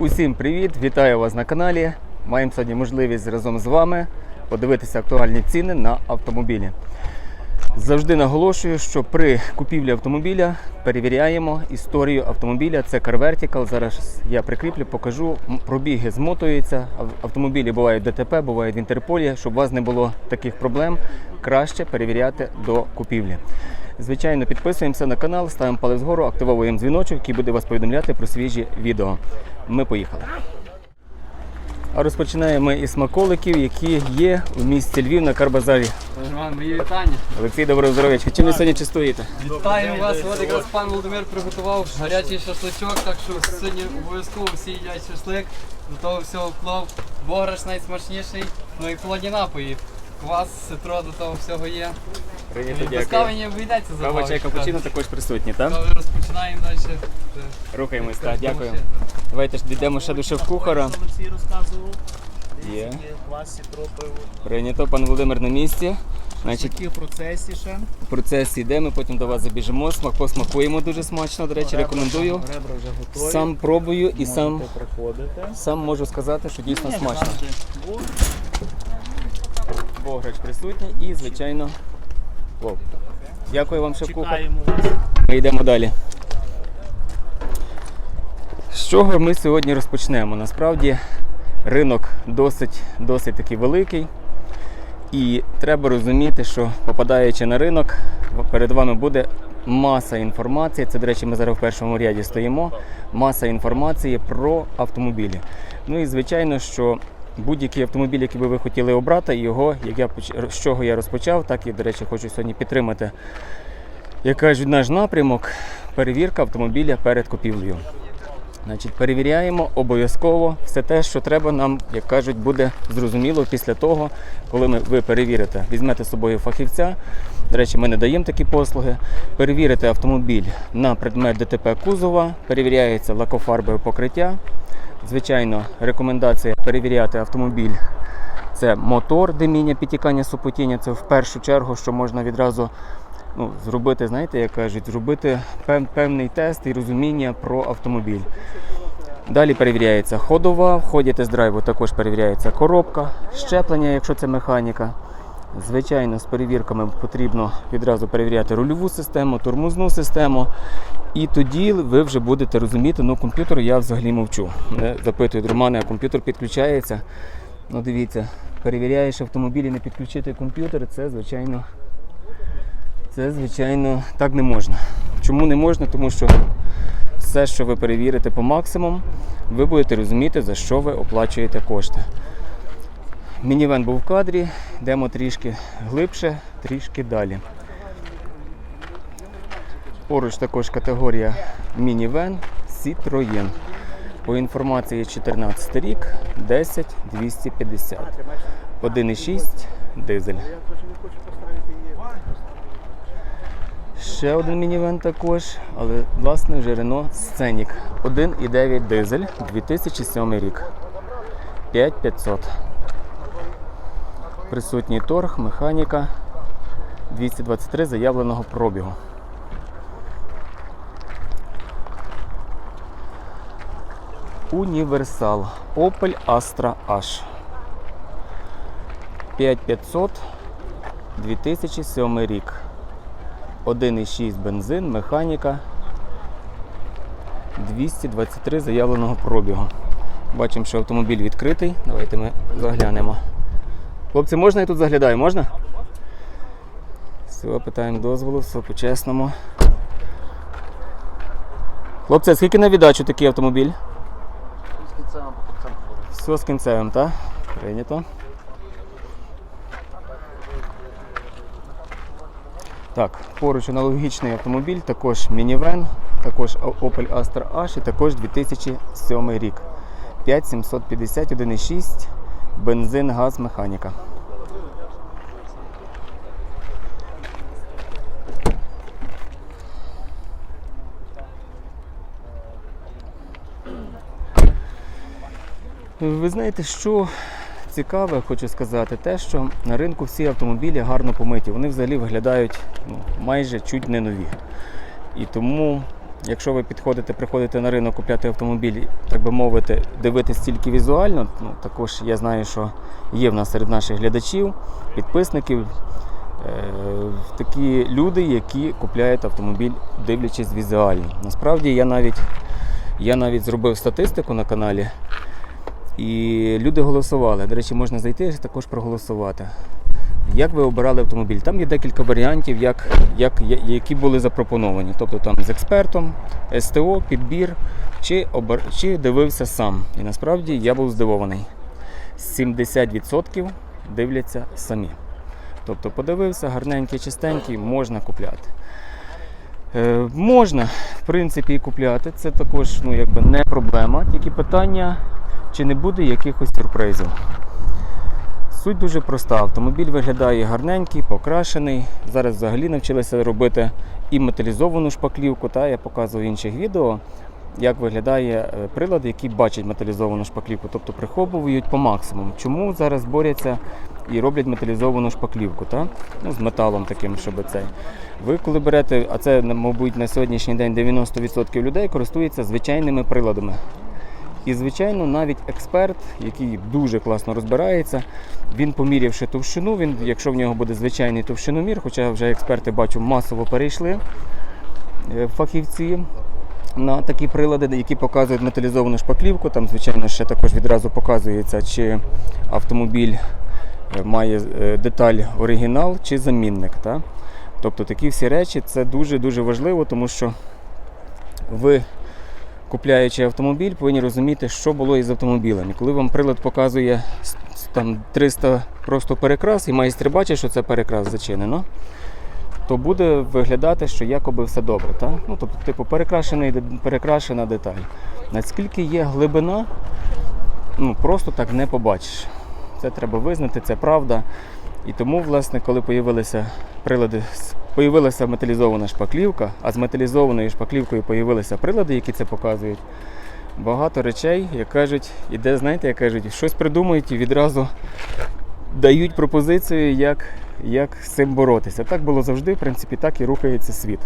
Усім привіт! Вітаю вас на каналі. Маємо сьогодні можливість разом з вами подивитися актуальні ціни на автомобілі. Завжди наголошую, що при купівлі автомобіля перевіряємо історію автомобіля. Це Car Vertical. Зараз я прикріплю, покажу. Пробіги змотуються. Автомобілі бувають ДТП, бувають в Інтерполі. Щоб у вас не було таких проблем, краще перевіряти до купівлі. Звичайно, підписуємося на канал, ставимо палець вгору, активовуємо дзвіночок, який буде вас повідомляти про свіжі відео. Ми поїхали. А розпочинаємо ми із смаколиків, які є у місті Львів на Карбазарі. Роман, мої вітання. Олексій, доброго здоров'ячка. Чим ви сьогодні частуєте? Вітаю вас. От якраз пан Володимир приготував гарячий шашличок, так що сьогодні обов'язково всі їдять шашлик. До того всього плов. Бограш найсмачніший. Ну і холодні напої. Квас, ситро до того всього є. Прийнято, Без кави не обійдеться за Кава, чай, капучино також присутні, так? Кави розпочинаємо далі. Рухаємось, так, дякую. Давайте ж дійдемо ще до шеф-кухара. Олексій розказував. Є. Класі. Прийнято, пан Володимир на місці. Значить, Такі в процесі ще. в процесі йде, ми потім до вас забіжимо, смак посмакуємо дуже смачно, до речі, рекомендую. Ребра вже готові. Сам пробую і Можете сам, приходити. сам можу сказати, що дійсно Ні, смачно. завжди. Бограч присутній і, звичайно, плов. Дякую вам, шеф-кухар. Ми йдемо далі. З чого ми сьогодні розпочнемо? Насправді ринок досить, досить такий великий. І треба розуміти, що попадаючи на ринок, перед вами буде маса інформації. Це, до речі, ми зараз в першому ряді стоїмо. Маса інформації про автомобілі. Ну і звичайно, що будь-який автомобіль, який би ви хотіли обрати, його, як я з чого я розпочав, так і, до речі, хочу сьогодні підтримати як кажуть, наш напрямок перевірка автомобіля перед купівлею. Значить, перевіряємо обов'язково все те, що треба нам, як кажуть, буде зрозуміло після того, коли ми, ви перевірите. Візьмете з собою фахівця. До речі, ми не даємо такі послуги. Перевірите автомобіль на предмет ДТП кузова, перевіряється лакофарбове покриття. Звичайно, рекомендація перевіряти автомобіль. Це мотор, диміння, підтікання супотіння. Це в першу чергу, що можна відразу ну, зробити, знаєте, як кажуть, зробити пев- певний тест і розуміння про автомобіль. Далі перевіряється ходова, в ході тест-драйву також перевіряється коробка, щеплення, якщо це механіка. Звичайно, з перевірками потрібно відразу перевіряти рульову систему, тормозну систему. І тоді ви вже будете розуміти, ну комп'ютер я взагалі мовчу. Запитують, Романе, а комп'ютер підключається. Ну дивіться, перевіряєш автомобіль і не підключити комп'ютер, це звичайно це, звичайно, так не можна. Чому не можна? Тому що все, що ви перевірите по максимуму, ви будете розуміти, за що ви оплачуєте кошти. Мінівен був в кадрі, йдемо трішки глибше, трішки далі. Поруч також категорія мінівен Citroën. По інформації 14 рік 10 250. 1,6 дизель. Ще один мінівен також, але власне вже Renault Scenic 1,9 дизель 2007 рік. 5500. Присутній торг, механіка 223 заявленого пробігу. Універсал Opel Astra H. 5500 2007 рік. 1,6 бензин, механіка. 223 заявленого пробігу. Бачимо, що автомобіль відкритий. Давайте ми заглянемо. Хлопці, можна я тут заглядаю? Можна? Все, питаємо дозволу, все по-чесному. Хлопці, скільки на віддачу такий автомобіль? З кінцевим Все з кінцевим, так? Прийнято. Так, поруч аналогічний автомобіль, також мінівен, також Opel Astra H і також 2007 рік. 5750 1,6 бензин, газ, механіка. Ви знаєте, що цікаве, хочу сказати, те, що на ринку всі автомобілі гарно помиті. Вони взагалі виглядають ну, майже чуть не нові. І тому якщо ви підходите, приходите на ринок купляти автомобіль, так би мовити, дивитись тільки візуально, ну, також я знаю, що є в нас серед наших глядачів, підписників е, такі люди, які купляють автомобіль, дивлячись візуально. Насправді я навіть, я навіть зробив статистику на каналі. І люди голосували. До речі, можна зайти і також проголосувати. Як ви обирали автомобіль? Там є декілька варіантів, як, як, які були запропоновані. Тобто там з експертом, СТО, підбір, чи, обир, чи дивився сам. І насправді я був здивований. 70% дивляться самі. Тобто подивився, гарненький, чистенький, можна купляти. Е, можна, в принципі, і купляти. Це також ну, якби не проблема. Тільки питання, чи не буде якихось сюрпризів. Суть дуже проста. Автомобіль виглядає гарненький, покрашений. Зараз взагалі навчилися робити і металізовану шпаклівку. Та я показував в інших відео, як виглядає е, прилад, який бачить металізовану шпаклівку, тобто приховують по максимуму. Чому зараз борються і роблять металізовану шпаклівку, та? Ну, з металом таким, щоб цей. Ви коли берете, а це, мабуть, на сьогоднішній день 90% людей користуються звичайними приладами. І, звичайно, навіть експерт, який дуже класно розбирається, він помірявши товщину, він, якщо в нього буде звичайний товщиномір, хоча вже експерти бачу масово перейшли е, фахівці на такі прилади, які показують металізовану шпаклівку. Там, звичайно, ще також відразу показується, чи автомобіль е, має е, деталь оригінал чи замінник. Та? Тобто такі всі речі це дуже-дуже важливо, тому що ви купляючи автомобіль, повинні розуміти, що було із автомобілем. І коли вам прилад показує там 300 просто перекрас, і майстер бачить, що це перекрас зачинено, то буде виглядати, що якоби все добре. Та? Ну, тобто, типу, перекрашений, перекрашена деталь. Наскільки є глибина, ну, просто так не побачиш. Це треба визнати, це правда. І тому, власне, коли появилися прилади, появилася металізована шпаклівка, а з металізованою шпаклівкою появилися прилади, які це показують. Багато речей, як кажуть, іде, знаєте, як кажуть, щось придумують і відразу дають пропозицію, як, як з цим боротися. Так було завжди, в принципі, так і рухається світ.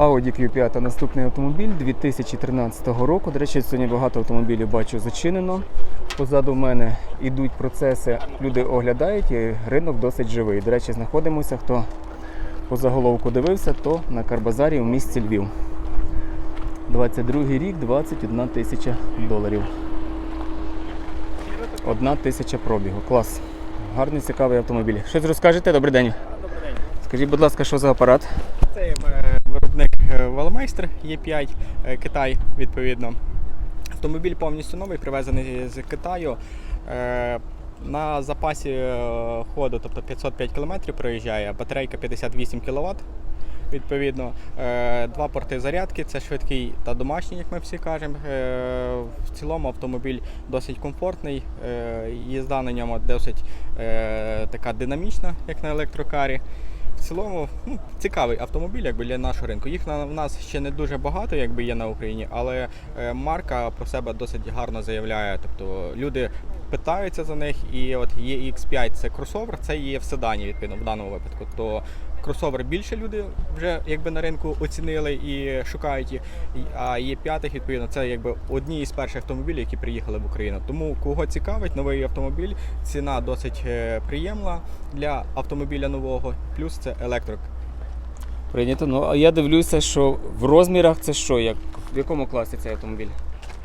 Audi Q5 наступний автомобіль 2013 року. До речі, сьогодні багато автомобілів бачу зачинено. Позаду мене йдуть процеси, люди оглядають і ринок досить живий. До речі, знаходимося, хто по заголовку дивився, то на Карбазарі в місті Львів. 22 рік, 21 тисяча доларів. Одна тисяча пробігу. Клас. Гарний цікавий автомобіль. Щось розкажете? Добрий день. Добрий день. Скажіть, будь ласка, що за апарат? Це е, виробник е, Веломейстер Є5 е, Китай, відповідно. Автомобіль повністю новий, привезений з Китаю. Е, На запасі е, ходу, тобто 505 км проїжджає, батарейка 58 кВт. Відповідно, два порти зарядки, це швидкий та домашній, як ми всі кажемо. В цілому автомобіль досить комфортний, їзда на ньому досить така динамічна, як на електрокарі. Цілому ну, цікавий автомобіль якби, для нашого ринку. Їх на, в нас ще не дуже багато, якби є на Україні, але е, марка про себе досить гарно заявляє. Тобто люди питаються за них, і от EX5 це кросовер, це є в седані, відповідно, в даному випадку. То кросовер більше люди вже якби на ринку оцінили і шукають їх. А є п'ятих, відповідно, це якби одні із перших автомобілів, які приїхали в Україну. Тому кого цікавить новий автомобіль, ціна досить е, приємна для автомобіля нового, плюс це електрик. Прийнято. Ну, а я дивлюся, що в розмірах це що? Як, в якому класі цей автомобіль?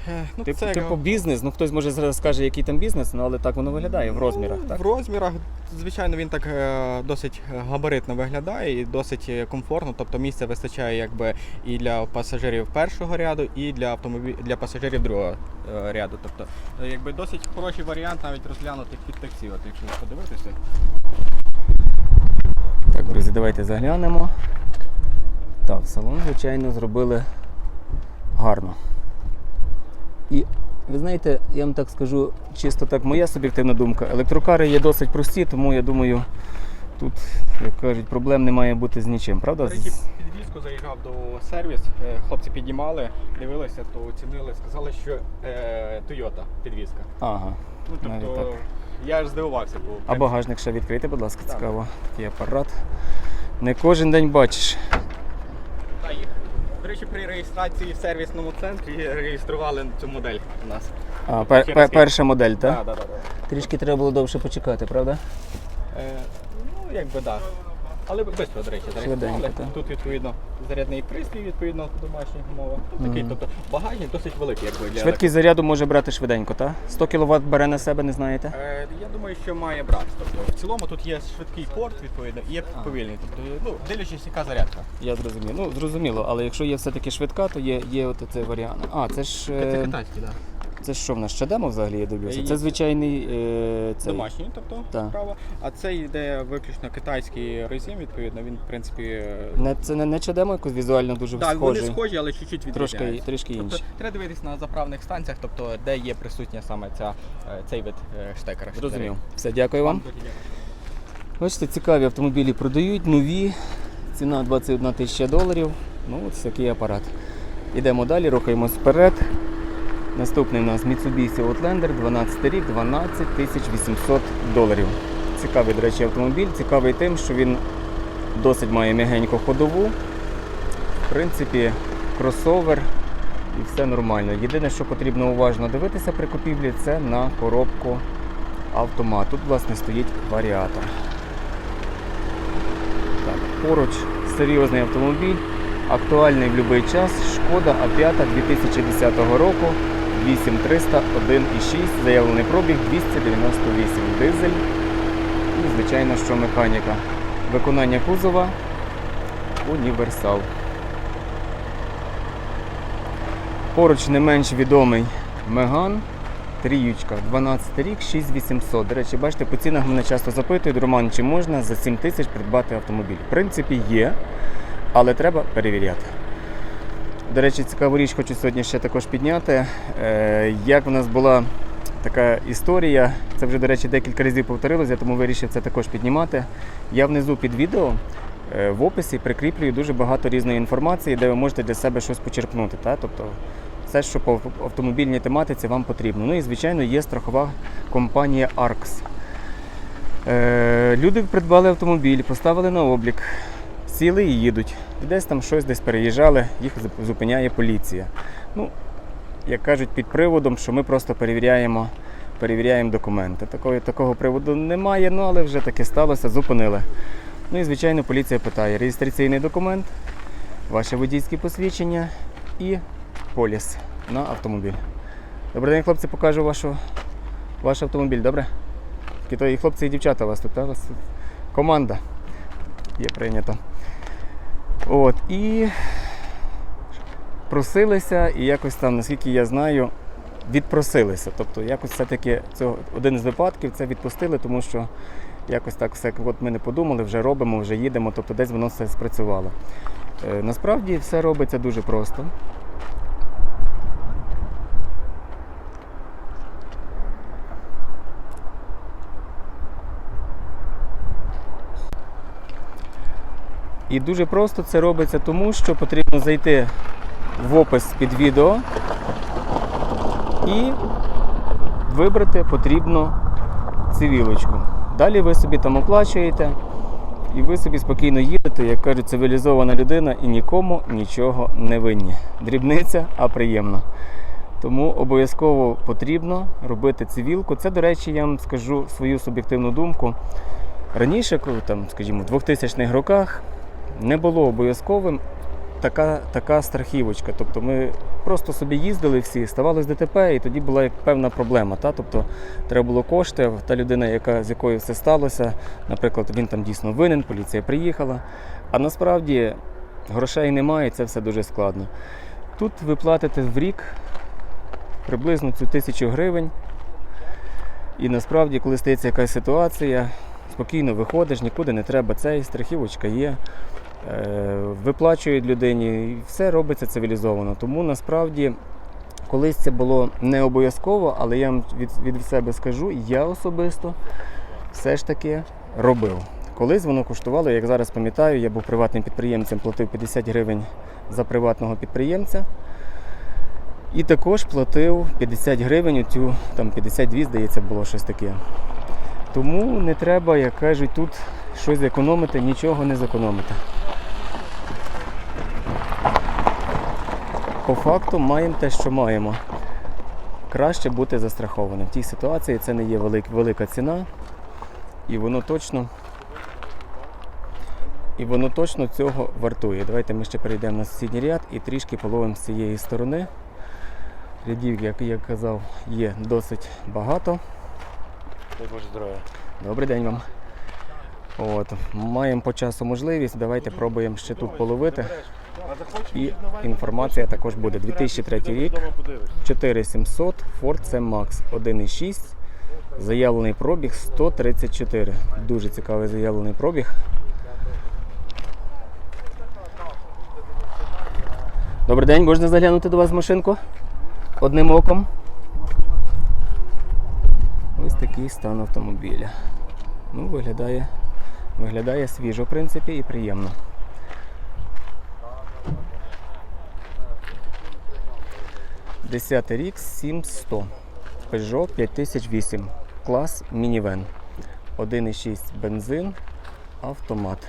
Е, Ну, Типу, це типу бізнес, ну хтось може зараз скаже, який там бізнес, ну але так воно виглядає в розмірах. Ну, Так? В розмірах, звичайно, він так е, досить габаритно виглядає і досить е, комфортно. Тобто місця вистачає якби і для пасажирів першого ряду, і для автомобіль для пасажирів другого е, ряду. Тобто, е, якби досить хороший варіант навіть розглянутих під таксі. От якщо подивитися. Так, друзі, давайте заглянемо. Так, салон, звичайно, зробили гарно. І ви знаєте, я вам так скажу, чисто так моя суб'єктивна думка. Електрокари є досить прості, тому я думаю, тут, як кажуть, проблем не має бути з нічим, правда? Підвізку заїжджав до сервіс, е, хлопці піднімали, дивилися, то оцінили, сказали, що е, Toyota підвізка. Ага. Ну тобто так. я ж здивувався, бо А багажник ще відкрити, будь ласка, цікаво. Такий апарат. Не кожен день бачиш. Речі, при реєстрації в сервісному центрі реєстрували цю модель у нас. А, пер, пер, перша модель, так? Так, так, так. Трішки треба було довше почекати, правда? Е, ну, якби так. Але швидко, до речі, зареєстрували. Швиденько, так. Тут відповідно зарядний пристрій відповідно в домашніх умовах. Тут такий, тобто багажник досить великий, якби для Швидкість заряду може брати швиденько, так? 100 кВт бере на себе, не знаєте? Е, Я думаю, що має брати. Тобто, в цілому тут є швидкий порт, відповідно, і є повільний. Тобто, ну, дивлячись, яка зарядка. Я зрозумів. Ну, зрозуміло, але якщо є все-таки швидка, то є, є от цей варіант. А, це ж. Це е, китайський, так. Це що в нас ще демо взагалі, я дивлюся? Це звичайний. Е, цей. Домашній, тобто, Так. справа. А це йде виключно китайський резин, відповідно, він, в принципі, е, Не, це не, не чадемо якось візуально дуже так, вони схожий. схожі, але чуть-чуть Трошки, відрізняються. трішки Тобто, інші. треба дивитись на заправних станціях, тобто, де є присутня саме ця, е, цей вид е, штекера. Зрозумів. Все, дякую вам. Бачите, цікаві автомобілі продають, нові. Ціна 21 тисяча доларів. Ну, ось такий апарат. Ідемо далі, рухаємось вперед. Наступний у нас Mitsubishi Outlander, 12 рік, 12 800 доларів. Цікавий, до речі, автомобіль. Цікавий тим, що він досить має м'ягеньку ходову. В принципі, кросовер і все нормально. Єдине, що потрібно уважно дивитися при купівлі, це на коробку автомат. Тут, власне, стоїть варіатор. Так, поруч серйозний автомобіль, актуальний в будь-який час. Шкода А5 2010 року, 8300 1,6, заявлений пробіг 298 дизель. І, звичайно, що механіка. Виконання кузова універсал. Поруч не менш відомий Меган. Тріючка, 12 рік, 6800. До речі, бачите, по цінах мене часто запитують, Роман, чи можна за 7 тисяч придбати автомобіль. В принципі, є, але треба перевіряти. До речі, цікаву річ хочу сьогодні ще також підняти. Е, як в нас була така історія, це вже, до речі, декілька разів повторилося, тому вирішив це також піднімати. Я внизу під відео е, в описі прикріплюю дуже багато різної інформації, де ви можете для себе щось почерпнути. Та? Тобто все, що по автомобільній тематиці вам потрібно. Ну і, звичайно, є страхова компанія ARX. Е, люди придбали автомобіль, поставили на облік, сіли і їдуть. Десь там щось десь переїжджали, їх зупиняє поліція. Ну, як кажуть, під приводом, що ми просто перевіряємо, перевіряємо документи. Такого, такого приводу немає, ну але вже таке сталося, зупинили. Ну і звичайно, поліція питає: реєстраційний документ, ваше водійське посвідчення і поліс на автомобіль. Добрий день, хлопці, покажу вашу, ваш автомобіль, добре? І хлопці, і дівчата у вас тут, та? вас тут команда є прийнято. От, і просилися, і якось там, наскільки я знаю, відпросилися. Тобто, якось все-таки один з випадків це відпустили, тому що якось так все, от ми не подумали, вже робимо, вже їдемо, тобто десь воно все спрацювало. Е, насправді все робиться дуже просто. І дуже просто це робиться тому, що потрібно зайти в опис під відео і вибрати потрібну цивілочку. Далі ви собі там оплачуєте і ви собі спокійно їдете, як кажуть, цивілізована людина і нікому нічого не винні. Дрібниця, а приємно. Тому обов'язково потрібно робити цивілку. Це, до речі, я вам скажу свою суб'єктивну думку. Раніше, коли там, скажімо, в 2000-х роках не було обов'язковим така, така страхівочка. Тобто ми просто собі їздили всі, ставалось ДТП, і тоді була як певна проблема. Та? Тобто треба було кошти, та людина, яка, з якою все сталося, наприклад, він там дійсно винен, поліція приїхала. А насправді грошей немає, і це все дуже складно. Тут ви платите в рік приблизно цю тисячу гривень. І насправді, коли стається якась ситуація, спокійно виходиш, нікуди не треба цей, страхівочка є. Е, Виплачують людині, і все робиться цивілізовано. Тому насправді колись це було не обов'язково, але я вам від, від себе скажу, я особисто все ж таки робив. Колись воно коштувало, як зараз пам'ятаю, я був приватним підприємцем, платив 50 гривень за приватного підприємця. І також платив 50 гривень, оцю, там 52, здається, було щось таке. Тому не треба, як кажуть, тут щось зекономити, нічого не зекономити. По факту маємо те, що маємо. Краще бути застрахованим. В тій ситуації це не є велик, велика ціна, і воно точно. І воно точно цього вартує. Давайте ми ще перейдемо на сусідній ряд і трішки половимо з цієї сторони. Рядів, як я казав, є досить багато. Здоров'я. Добрий день вам. От, маємо по часу можливість. Давайте пробуємо ще тут половити. І інформація також буде. 2003 рік, 4700, Ford C Max 1.6. Заявлений пробіг 134. Дуже цікавий заявлений пробіг. Добрий день, можна заглянути до вас в машинку? Одним оком. Ось такий стан автомобіля. Ну, виглядає, виглядає свіжо, в принципі, і приємно. Десятий рік 7100. Peugeot 5008. Клас мінівен. 1,6 бензин. Автомат.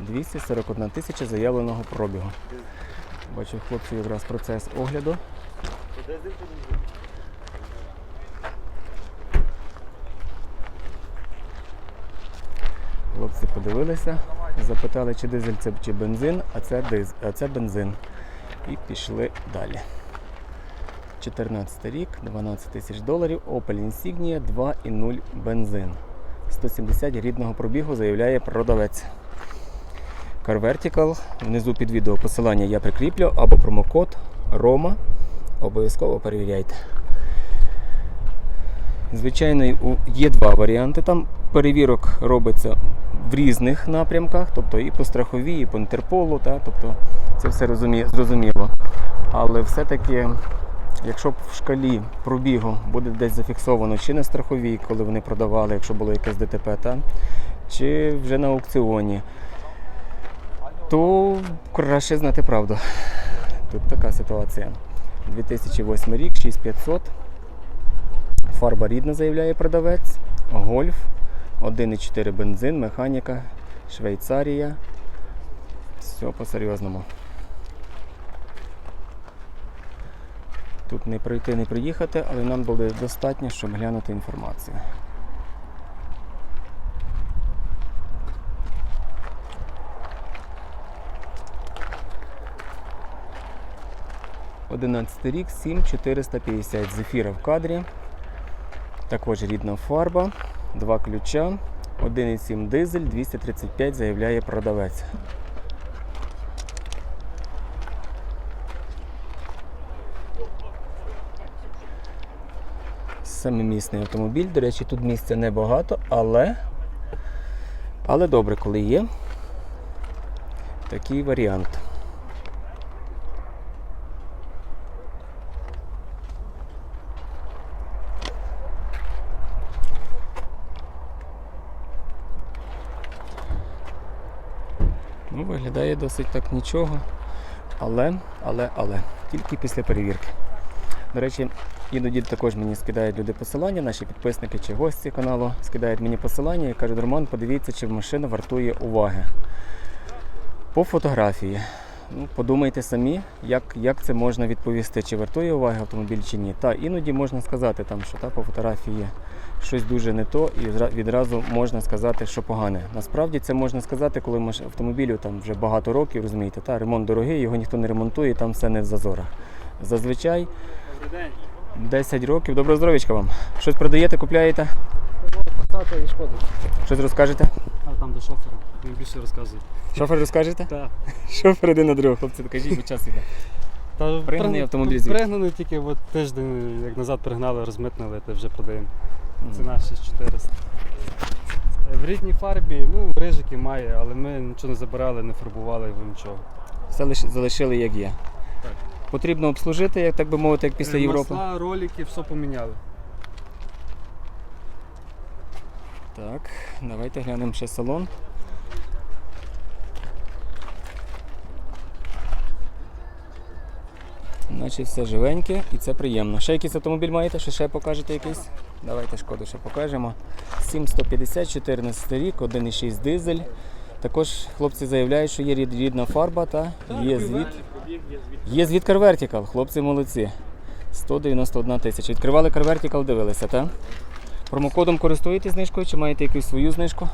241 тисяча заявленого пробігу. Бачу хлопців якраз процес огляду. Хлопці подивилися, запитали, чи дизель це чи бензин, а це, диз, а це бензин. І пішли далі. 14 рік, 12 тисяч доларів, Opel Insignia 2.0 бензин. 170 рідного пробігу заявляє продавець. Car Vertical. Внизу під відео посилання я прикріплю або промокод ROMA. Обов'язково перевіряйте. Звичайно, є два варіанти. Там перевірок робиться в різних напрямках, тобто і по страховій, і по Інтерполу, та, тобто це все розумі- зрозуміло. Але все-таки, якщо б в шкалі пробігу буде десь зафіксовано чи на страховій, коли вони продавали, якщо було якесь ДТП, та, чи вже на аукціоні, то краще знати правду. Тут така ситуація. 2008 рік, 6500. Фарба рідна, заявляє продавець. Гольф, 1,4 бензин, механіка, Швейцарія. Все по-серйозному. Тут не пройти, не приїхати, але нам буде достатньо, щоб глянути інформацію. Одинадцятий рік, 7450. Зефіра в кадрі. Також рідна фарба, два ключа, 1,7 дизель, 235 заявляє продавець. Семимісний автомобіль. До речі, тут місця небагато, але, але добре, коли є такий варіант. Ну, досить так нічого. Але, але, але, тільки після перевірки. До речі, іноді також мені скидають люди посилання, наші підписники чи гості каналу скидають мені посилання і кажуть, Роман, подивіться, чи машина вартує уваги. По фотографії. Ну, подумайте самі, як, як це можна відповісти, чи вартує уваги автомобіль чи ні. Та іноді можна сказати, там, що та, по фотографії щось дуже не то, і відразу можна сказати, що погане. Насправді це можна сказати, коли автомобілю там вже багато років, розумієте, та, ремонт дорогий, його ніхто не ремонтує, там все не в зазорах. Зазвичай 10 років. Доброго здоров'ячка вам. Щось продаєте, купляєте? Поставте і шкода. Щось розкажете? А там до шофера. Він більше розказує. Шофер розкажете? Так. Шофер один на другого, хлопці, докажіть, бо час іде. Та Пригнаний пригн- автомобіль звідки? Пригнаний тільки от тиждень, як назад пригнали, розмитнили, то вже продаємо. Ціна 6400. В рідній фарбі, ну, рижики має, але ми нічого не забирали, не фарбували його нічого. Все лиш- залишили як є. Так. Потрібно обслужити, як так би мовити, як після Е, Європи. Масла, ролики, все поміняли. Так, давайте глянемо ще салон. Наче все живеньке і це приємно. Ще якийсь автомобіль маєте? Що ще покажете якийсь? Давайте шкоду ще покажемо. 7150, 14 рік, 1,6 дизель, Також хлопці заявляють, що є рід- рідна фарба та є звіт. Є звіт Carvertical, хлопці молодці. 191 тисяча. Відкривали Carvertical, дивилися, так? Промокодом користуєтесь знижкою чи маєте якусь свою знижку?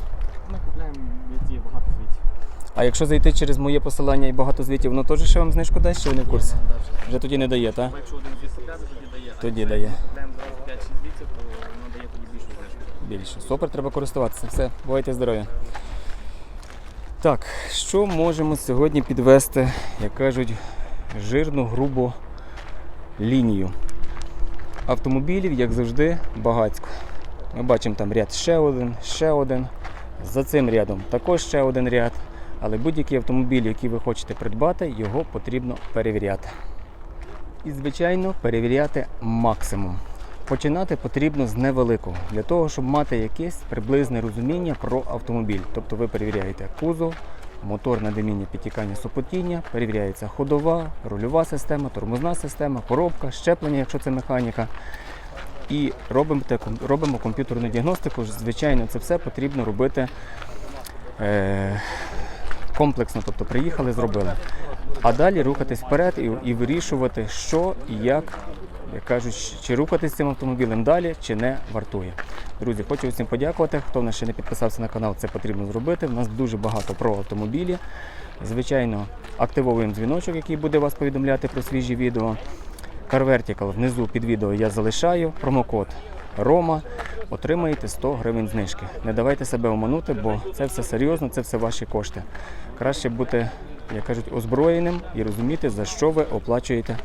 А якщо зайти через моє посилання і багато звітів, воно теж ще вам знижку дасть, чи ви не в курсі? Вже тоді не дає, так? Якщо один звіт купляти, тоді дає. Тоді дає. якщо зразу 5-6 звітів, то воно дає тоді більшу знижку. Більше. Супер, треба користуватися. Все, бувайте здорові. Так, що можемо сьогодні підвести, як кажуть, жирну, грубу лінію. Автомобілів, як завжди, багацько. Ми бачимо там ряд ще один, ще один. За цим рядом також ще один ряд. Але будь-який автомобіль, який ви хочете придбати, його потрібно перевіряти. І, звичайно, перевіряти максимум. Починати потрібно з невеликого, для того, щоб мати якесь приблизне розуміння про автомобіль. Тобто ви перевіряєте кузов, моторне диміння, підтікання, супотіння, перевіряється ходова, рульова система, тормозна система, коробка, щеплення, якщо це механіка. І робимо, робимо комп'ютерну діагностику. Звичайно, це все потрібно робити е, комплексно, тобто приїхали, зробили. А далі рухатись вперед і, і вирішувати, що і як, як кажуть, чи рухатись цим автомобілем далі, чи не вартує. Друзі, хочу всім подякувати. Хто в нас ще не підписався на канал, це потрібно зробити. У нас дуже багато про автомобілі. Звичайно, активовуємо дзвіночок, який буде вас повідомляти про свіжі відео. Car внизу під відео я залишаю. Промокод Рома. Отримаєте 100 гривень знижки. Не давайте себе оманути, бо це все серйозно, це все ваші кошти. Краще бути, як кажуть, озброєним і розуміти, за що ви оплачуєте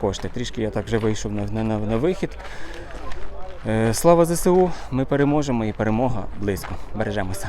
кошти. Трішки я так вже вийшов на, на, на, вихід. Е, Слава ЗСУ! Ми переможемо і перемога близько. Бережемося.